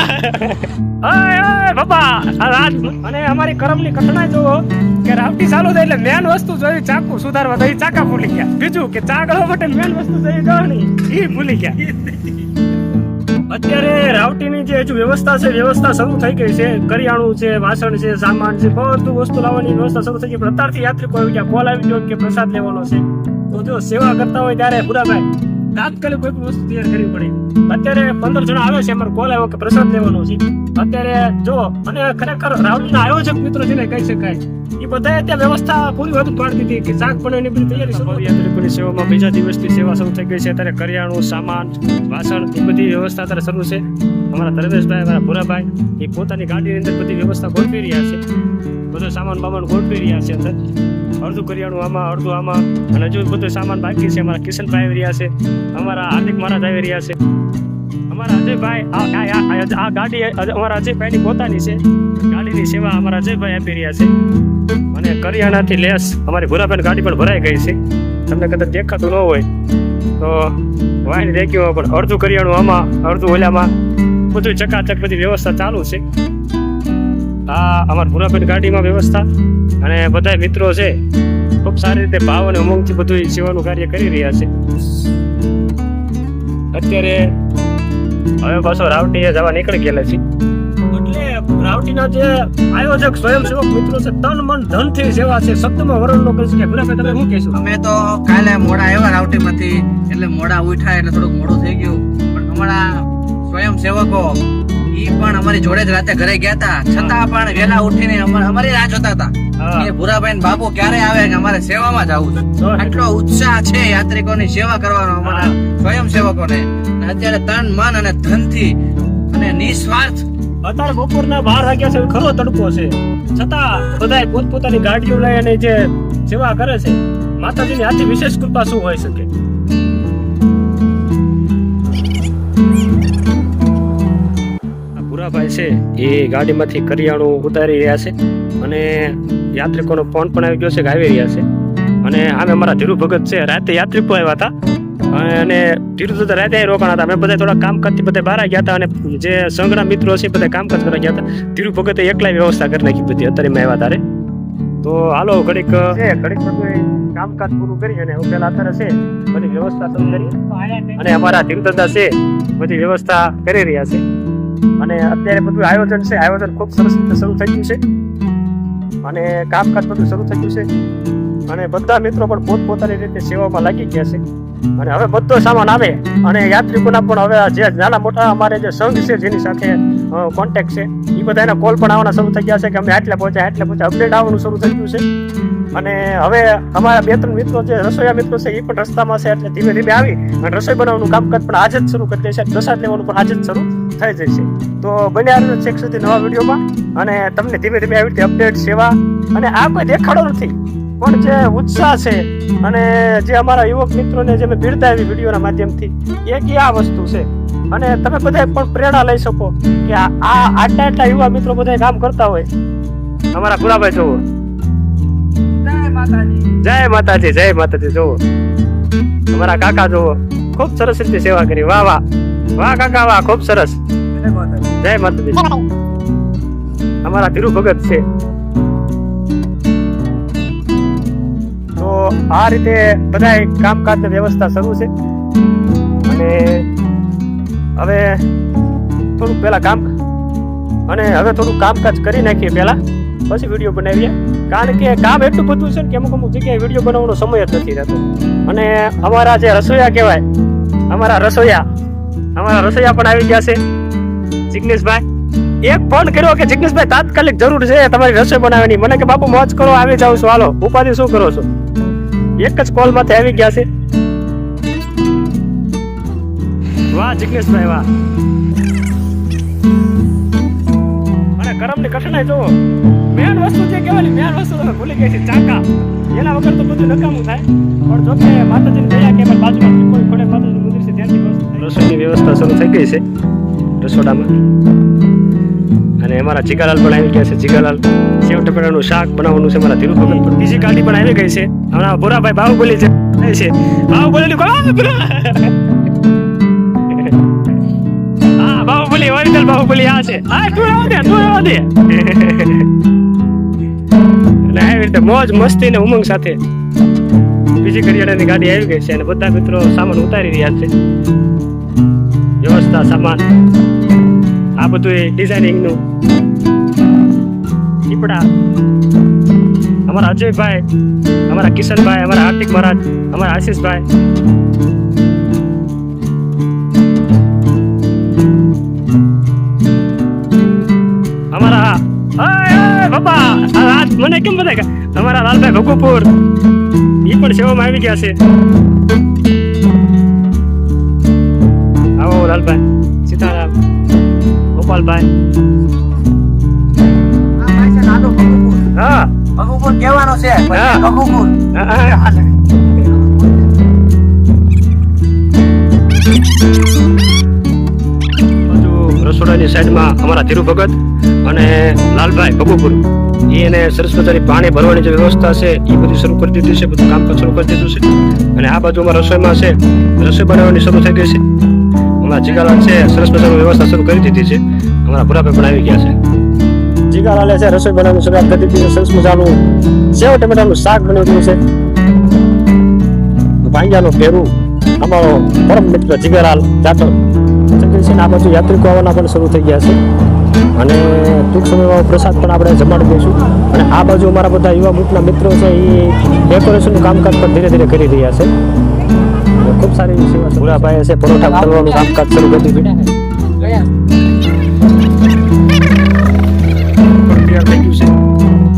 ઓય બાપા, આ રાત અને અમારી કરમની ઘટના જોવો કે રાવટી ચાલુ થઈ એટલે મેન વસ્તુ જોઈ ચાકુ સુધારવા તો ચાકા ભૂલી ગયા. બીજું કે ચા માટે મેન વસ્તુ જોઈ જવાની એ ભૂલી ગયા. અત્યારે રાવટીની જે હજુ વ્યવસ્થા છે, વ્યવસ્થા શરૂ થઈ ગઈ છે. કરિયાણું છે, વાસણ છે, સામાન છે, બધું વસ્તુ લાવવાની વ્યવસ્થા શરૂ થઈ ગઈ. પણ અત્યારથી યાત્રિકો આવી ગયા કોલ આવી ગયો કે પ્રસાદ લેવાનો છે. તો જો સેવા કરતા હોય ત્યારે ભૂરાભાઈ તાત્કાલિક કોઈ પણ વસ્તુ તૈયાર કરવી પડે. અત્યારે પંદર જણા આવે છે, અમારો કોલ આવ્યો કે પ્રસાદ લેવાનો છે. અત્યારે જો, અને ખરેખર રાવટીના આયોજક મિત્રો જેને કહી શકાય. એ બધાએ ત્યાં વ્યવસ્થા પૂરી વધુ પાડી દીધી કે શાક પણ એની બધી તૈયારી શરૂ યાત્રિકોની સેવામાં બીજા દિવસની સેવા શરૂ થઈ ગઈ છે. અત્યારે કરિયાણું, સામાન, વાસણ એ બધી વ્યવસ્થા અત્યારે શરૂ છે. અમારા ધર્મેશભાઈ, અમારા ભૂરાભાઈ એ પોતાની ગાડીની અંદર બધી વ્યવસ્થા ગોઠવી રહ્યા છે. બધો સામાન બામાન ગોઠવી રહ્યા છે અંદર. અડધું કરિયાણું આમાં, અડધું આમાં. અને હજુ બધો સામાન બાકી છે. અમારા કિશનભાઈ આવી રહ્યા છે. અમારા હાર્દિક મહારાજ આવી રહ્યા છે. પોતાની છે. ગાડીની સેવા અમારા અજયભાઈ આપી રહ્યા છે. અને કરિયાણાથી લેસ અમારી ભૂરાભાઈ ગાડી પણ ભરાઈ ગઈ છે. તમને કદાચ દેખાતું ન હોય, તો વાઈન દેખ્યું પણ અડધું કરિયાણું આમાં, અડધું ઓલામાં. બધું ચકાચક બધી વ્યવસ્થા ચાલુ છે. આ અમારા ભૂરાભાઈ ગાડીમાં વ્યવસ્થા. અને બધા મિત્રો છે, ખૂબ સારી રીતે ભાવ અને ઉમંગથી બધું સેવાનું કાર્ય કરી રહ્યા છે. અત્યારે હવે પાછો રાવટીએ જવા નીકળી ગયેલા છે. એટલે રાવટીના જે આયોજક સ્વયંસેવક મિત્રો છે તન મન ધનથી સેવા છે શબ્દમાં વરણ ન કરી શકે ભૂરાભાઈ તમે શું કહેશો? અમે તો કાલે મોડા આવ્યા રાવટીમાંથી એટલે મોડા ઉઠ્યા એટલે થોડુંક મોડું થઈ ગયું. પણ અમારા સ્વયંસેવકો ઈ પણ અમારી જોડે જ રાતે ઘરે ગયા હતા છતાં પણ વેલા ઉઠીને અમારી રાહ જોતા હતા કે ભૂરાભાઈ ને બાપુ ક્યારે આવે કે અમારે સેવામાં જવું છે. આટલો ઉત્સાહ છે યાત્રિકોની સેવા કરવાનો અમારા સ્વયંસેવકોને. અત્યારે તન મન અને ધનથી અને નિસ્વાર્થ. અત્યારે બપોરના બાર વાગ્યા છે ખરો તડકો છે. છતાં બધા પોતપોતાની ગાડીઓ લઈ અને જે સેવા કરે છે. માતાજીની આથી વિશેષ કૃપા શું હોય શકે? આ છે એ ગાડીમાંથી કરિયાણું ઉતારી રહ્યા છે અને યાત્રિકોનો ફોન પણ આવી ગયો છે કે આવી રહ્યા છે. અને આમે અમારા ધીરુ ભગત છે રાતે યાત્રિકો આવ્યા હતા. અને ધીરુ તો રાતે રોકાણ હતા. અમે બધા થોડા કામ કરતી બધા બહાર ગયા હતા અને જે સંઘના મિત્રો છે બધા કામકાજ કરવા ગયા હતા. ધીરુ ભગતે એકલા વ્યવસ્થા કરી નાખી બધી. અત્યારે મેં આવ્યા તારે. તો હાલો ઘડીક ઘડીક કામકાજ પૂરું કરી અને પેલા અત્યારે છે. બધી વ્યવસ્થા શરૂ કરી અને અમારા ધીરુ દાદા છે બધી વ્યવસ્થા કરી રહ્યા છે. અને અત્યારે બધું આયોજન છે, આયોજન ખૂબ સરસ રીતે શરૂ થઈ ગયું છે. અને કામકાજ બધું શરૂ થઈ ગયું છે. અને બધા મિત્રો પણ પોતપોતાની રીતે સેવામાં લાગી ગયા છે. અને હવે બધો સામાન આવે અને યાત્રિકોના પણ હવે જે નાના મોટા અમારે જે સંઘ છે, જેની સાથે કોન્ટેક્ટ છે એ બધાના કોલ પણ આવવાના શરૂ થઈ ગયા છે કે અમે આટલે પહોંચ્યા આટલે પહોંચ્યા. અપડેટ આવવાનું શરૂ થઈ ગયું છે. અને હવે અમારા બે ત્રણ મિત્રો જે રસોઈયા મિત્રો છે એ પણ રસ્તામાં છે એટલે ધીમે ધીમે આવી અને રસોઈ બનાવવાનું કામકાજ પણ આજે જ શરૂ કરી દેશે પ્રસાદ લેવાનું પણ આજે જ શરૂ થઈ જશે તો બને આ છેક સુધી નવા વિડીયોમાં અને તમને ધીમે ધીમે આવી રીતે અપડેટ સેવા અને આ કોઈ દેખાડો નથી. પણ જે ઉત્સાહ છે અને જે અમારા યુવક મિત્રોને જે મેં ભીડતા એવી વિડીયોના માધ્યમથી એક આ વસ્તુ છે. અને તમે બધા પણ પ્રેરણા લઈ શકો કે આ આટલા આટલા યુવા મિત્રો બધા કામ કરતા હોય. અમારા ગુલાભાઈ જોવો. જય માતાજી જય માતાજી જોવો અમારા કાકા જોવો ખૂબ સરસ રીતે સેવા કરી. વાહ વાહ. વાહ કાકા વાહ ખૂબ સરસ. જય માતાજી. જય માતાજી. અમારા ધીરુ ભગત છે. તો આ રીતે બધા કામકાજ વ્યવસ્થા શરૂ છે. અને હવે થોડુંક પહેલા કામ અને હવે થોડું કામકાજ કરી નાખીએ પહેલા. પછી વીડિયો બનાવીએ. કારણ કે કામ એટલું બધું છે ને કે અમુક અમુક જગ્યાએ વીડિયો બનાવવાનો સમય જ નથી રહેતો. અને અમારા જે રસોઈયા કહેવાય, અમારા રસોઈયા અમારા રસોઈયા પણ આવી ગયા છે. જિગ્નેશભાઈ, એક ફોન કર્યો કે જિગ્નેશભાઈ, તાત્કાલિક જરૂર છે તમારી રસોઈ બનાવવાની. મને કે, બાપુ, મોજ કરો, આવી જાઉં છું. હાલો, ઉપાધિ શું કરો છો? એક જ કોલમાંથી આવી ગયા છે. વાહ, જિગ્નેશભાઈ, વાહ. અને કરમની કઠણાઈ જુઓ. મેન જે મેન વસ્તુ તમે ભૂલી ગઈ છે, ચાકા. એના વગર તો બધું નકામું થાય. પણ જો કે માતાજીની દયા કે, પણ બાજુમાં કોઈ ખોડે માતાજીનું મંદિર છે, ત્યાંથી રસોઈની વ્યવસ્થા શરૂ થઈ ગઈ છે, રસોડામાં. અને અમારા જીગાલાલ પણ આવી ગયા છે, જીગાલાલ, સેવ ટપેટાનું શાક બનાવવાનું છે મારા ધીરુ પણ બીજી ગાડી પણ આવી ગઈ છે. હમણાં ભોરાભાઈ બાહુબલી આવે છે બાહુબલી કોણ? બાહુબલી ઓરિજિનલ બાહુબલી આ છે. હા, તું રહેવા દે, તું રહેવા દે. અને આવી રીતે મોજ મસ્તી ને ઉમંગ સાથે બીજી કરિયાણાની ગાડી આવી ગઈ છે અને બધા મિત્રો સામાન ઉતારી રહ્યા છે. વ્યવસ્થા, સામાન, આ બધું એ ડિઝાઇનિંગનું દીપડા અમારા અજયભાઈ, અમારા કિશનભાઈ, અમારા હાર્દિક મહારાજ, અમારા આશીષભાઈ. અમારા બાપા મને કેમ બધા કે અમારા લાલભાઈ ભગુપુર એ પણ સેવામાં આવી ગયા છે. આવો લાલભાઈ, સીતારામ, ગોપાલભાઈ. હા. ભગુપુર રસોડાની સાઈડમાં અમારા ધીરુ ભગત અને લાલભાઈ ભગુપુર. એને સરસ મજાની પાણી ભરવાની જે વ્યવસ્થા છે એ બધી શરૂ કરી દીધી છે, બધું કામકાજ શરૂ કરી દીધું છે. અને આ બાજુમાં રસોઈમાં છે, રસોઈ બનાવવાની શરૂ થઈ ગઈ છે. અમારા જીગાલાલ છે, સરસ મજાની વ્યવસ્થા શરૂ કરી દીધી છે. અમારા ભૂરાભાઈ પણ આવી ગયા છે. જીગાલાલે છે, રસોઈ બનાવવાની શરૂઆત કરી દીધી સરસ મજાનું સેવ ટમેટાનું શાક બનાવી દીધું છે. ભાંગ્યાનું ફેરું અમારો પરમ મિત્ર જીગાલાલ જાટો આ બાજુ યાત્રિકો આવવાના પણ શરૂ થઈ ગયા છે. અને ટૂંક સમયમાં પ્રસાદ પણ આપણે જમાડી દઈશું. અને આ બાજુ અમારા બધા યુવા ગ્રુપના મિત્રો છે, એ ડેકોરેશનનું કામકાજ પણ ધીરે ધીરે કરી રહ્યા છે. ખૂબ સારી એવી સેવા ભૂરાભાઈએ છે, પરોઠા કરવાનું કામકાજ શરૂ કરી દીધું.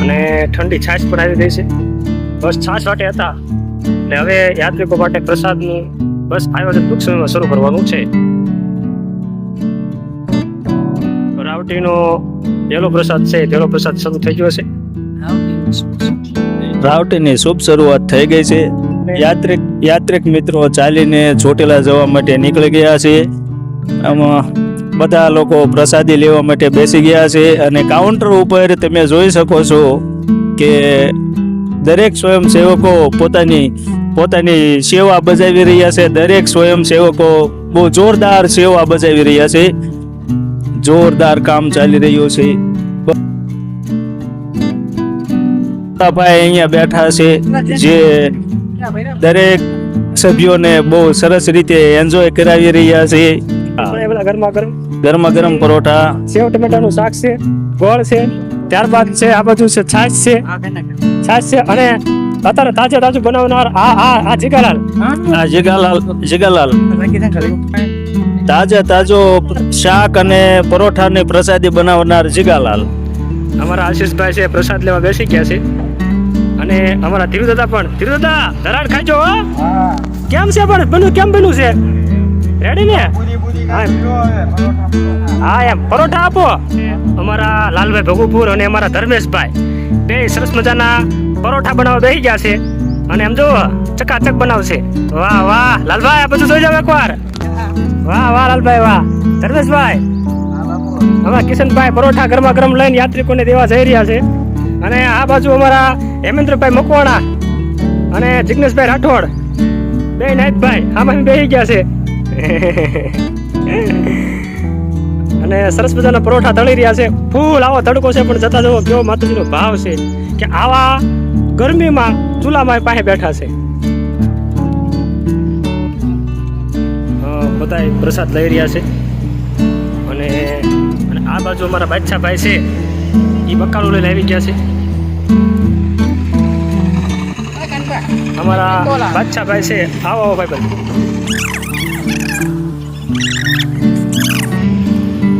અને ઠંડી છાશ પણ આવી ગઈ છે. બસ છાશ વાટે હતા. એટલે હવે યાત્રિકો માટે પ્રસાદનું બસ આયોજન ટૂંક સમયમાં શરૂ કરવાનું છે. રાવટીનો પહેલો પ્રસાદ છે પહેલો પ્રસાદ શરૂ થઈ ગયો છે. રાવટીની શુભ શરૂઆત થઈ ગઈ છે. યાત્રિક યાત્રિક મિત્રો ચાલીને ચોટીલા જવા માટે નીકળી ગયા છે. આમાં બધા લોકો પ્રસાદી લેવા માટે બેસી ગયા છે અને કાઉન્ટર ઉપર તમે જોઈ શકો છો કે દરેક સ્વયંસેવકો પોતાની પોતાની સેવા બજાવી રહ્યા છે. દરેક સ્વયંસેવકો બહુ જોરદાર સેવા બજાવી રહ્યા છે. જોરદાર કામ ચાલી રહ્યું છે. ભાઈ અહીંયા બેઠા છે જે દરેક સભ્યોને બહુ સરસ રીતે એન્જોય કરાવી રહ્યા છે. ગરમા ગરમ ગરમા ગરમ પરોઠા. સેવ ટમેટાનું શાક છે ગોળ છે ત્યારબાદ છે આ બાજુ છે છાશ છે. છાશ છે અને અત્યારે તાજે તાજું બનાવનાર આ આ આ જીગાલાલ. આ જીગાલાલ જીગાલાલ. તાજા તાજો શાક અને પરોઠાની પ્રસાદી બનાવનાર જીગાલાલ. અમારા આશીષભાઈ છે પ્રસાદ લેવા બેસી ગયા છે. અને અમારા ધીરુદાદા પણ. ધીરુદાદા ધરાડ ખાજો હો. કેમ છે પણ? બન્યું કેમ બન્યું છે? રેડી ને? હા હા એમ. પરોઠા આપો. અમારા લાલભાઈ ભગુપુર અને અમારા ધર્મેશભાઈ. બે સરસ મજાના પરોઠા બનાવવા બેસી ગયા છે. અને એમ જો ચકાચક બનાવશે. વાહ વાહ. લાલભાઈ આ બધું જોઈ જાવ એકવાર. વાહ વાહ, લાલભાઈ, વાહ. ધર્મેશભાઈ. અમારા કિશનભાઈ પરોઠા ગરમા ગરમ લઈને યાત્રિકોને દેવા જઈ રહ્યા છે. અને આ બાજુ અમારા હેમેન્દ્રભાઈ મકવાણા અને જિગ્નેશભાઈ રાઠોડ. બે નાયકભાઈ, આમાં બેસી ગયા છે. અને સરસ મજાના પરોઠા તળી રહ્યા છે. ફૂલ આવો તડકો છે, પણ જતા જવો, કેવો માતાજીનો ભાવ છે કે આવા ગરમીમાં ચૂલામાં પાસે બેઠા છે. બધા પ્રસાદ લઈ રહ્યા છે. અને અને આ બાજુ અમારા બાદશાહભાઈ છે. એ બકાલું લઈને આવી ગયા છે. અમારા બાદશાહભાઈ છે. આવો આવો ભાઈ ભાઈ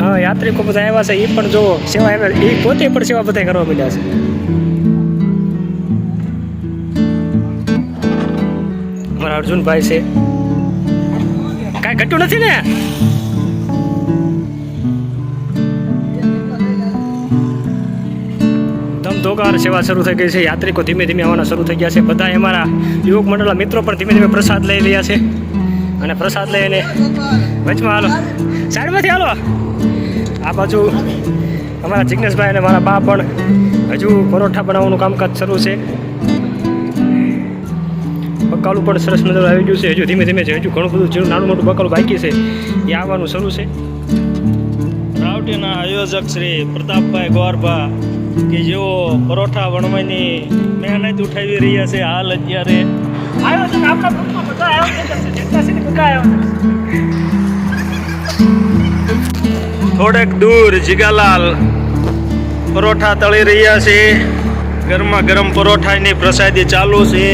હા, યાત્રિકો બધા આવ્યા છે. એ પણ જો સેવા આવ્યા એ પોતે પણ સેવા બધા કરવા મળ્યા છે. અમારા અર્જુનભાઈ છે. કાંઈ ઘટ્યું નથી ને? ધોકાર સેવા શરૂ થઈ ગઈ છે. યાત્રિકો ધીમે ધીમે આવવાના શરૂ થઈ ગયા છે. બધા અમારા યુવક મંડળના મિત્રો પણ ધીમે ધીમે પ્રસાદ લઈ રહ્યા છે. અને પ્રસાદ લઈને વચમાં હાલો. સાઈડમાંથી હાલો. આ બાજુ અમારા જિગ્નેશભાઈ અને મારા બા પણ હજુ પરોઠા બનાવવાનું કામકાજ શરૂ છે. બકાલું પણ સરસ મજાનું આવી ગયું છે. હજુ ધીમે ધીમે છે. હજુ ઘણું બધું જેનું નાનું મોટું બકાલું બાકી છે. એ આવવાનું શરૂ છે. રાવટીના આયોજક શ્રી પ્રતાપભાઈ ગોરભા કે જેઓ પરોઠા વણવાની મહેનત ઉઠાવી રહ્યા છે હાલ અત્યારે. આપણા ગ્રુપમાં બધા છે બધા થોડેક દૂર જીગાલાલ પરોઠા તળી રહ્યા છે. ગરમા ગરમ પરોઠાની પ્રસાદી ચાલુ છે.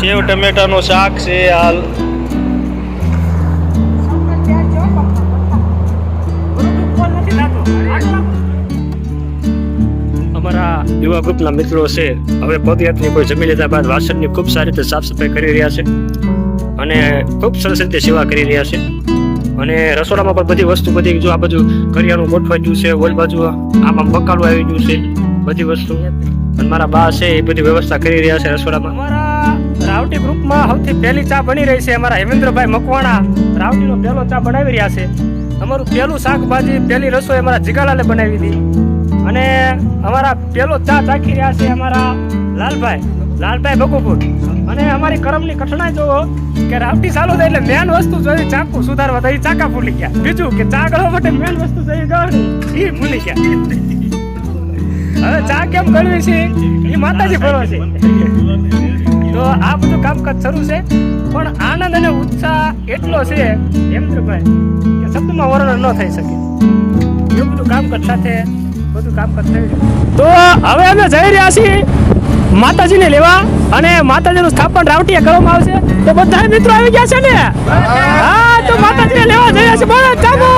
સેવ ટમેટાનું શાક છે, હાલ. અમારા યુવા ગ્રુપના મિત્રો છે, હવે પદયાત્રી કોઈ જમી લીધા બાદ વાસણની ખૂબ સારી રીતે સાફ સફાઈ કરી રહ્યા છે અને ખૂબ સરસ રીતે સેવા કરી રહ્યા છે. અને રસોડામાં પણ બધી વસ્તુ, બધી જો આ બાજુ કરિયાણું ગોઠવાઈ ગયું છે, ઓલ બાજુ આમાં બકાલું આવી ગયું છે, બધી વસ્તુ. અને મારા બા છે, એ બધી વ્યવસ્થા કરી રહ્યા છે રસોડામાં. રાવટી ગ્રુપમાં સૌથી પહેલી ચા બની રહી છે અમારા હેમેન્દ્રભાઈ મકવાણા. રાવટીનો પહેલો ચા બનાવી રહ્યા છે. અમારું પહેલું શાકભાજી, પહેલી રસોઈ અમારા જીગાલાલે બનાવી હતી. અને અમારા પહેલો ચા ચાખી રહ્યા છે અમારા લાલભાઈ લાલભાઈ બગુપુર. અને અમારી કરમની કઠણાઈ જોવો કે રાવટી ચાલુ થાય એટલે મેન વસ્તુ જોઈ ચાકુ સુધારવા તો ચાકા ભૂલી ગયા. બીજું કે ચા ગળવા માટે મેન વસ્તુ જોઈ ગળણી એ ભૂલી ગયા. હવે ચા કેમ ગળવી છે? એ માતાજી ભરવા છે. તો આ બધું કામકાજ શરૂ છે. પણ આનંદ અને ઉત્સાહ એટલો છે, હેમંતભાઈ, કે શબ્દમાં વર્ણન ન થઈ શકે. એવું બધું કામકાજ સાથે, બધું કામકાજ થઈ તો હવે અમે જઈ રહ્યા છીએ માતાજીને લેવા અને માતાજીનું સ્થાપન રાવટીએ કરવામાં આવશે. તો બધા મિત્રો આવી ગયા છે ને? હા, તો માતાજીને લેવા જઈ રહ્યા છે બોલો, ચાલો.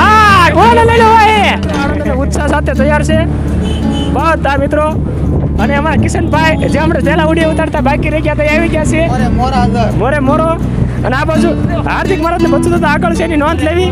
હા કોણ લઈ લેવા ઉત્સાહ સાથે તૈયાર છે. બધા મિત્રો. અને અમારા કિશનભાઈ જે હમણાં પહેલા ઉડી ઉતારતા બાકી રહી ગયા આવી ગયા છે મોરે મોરો. અને આ બાજુ હાર્દિક મહારાજને બધું તો આગળ છે એની નોંધ લેવી.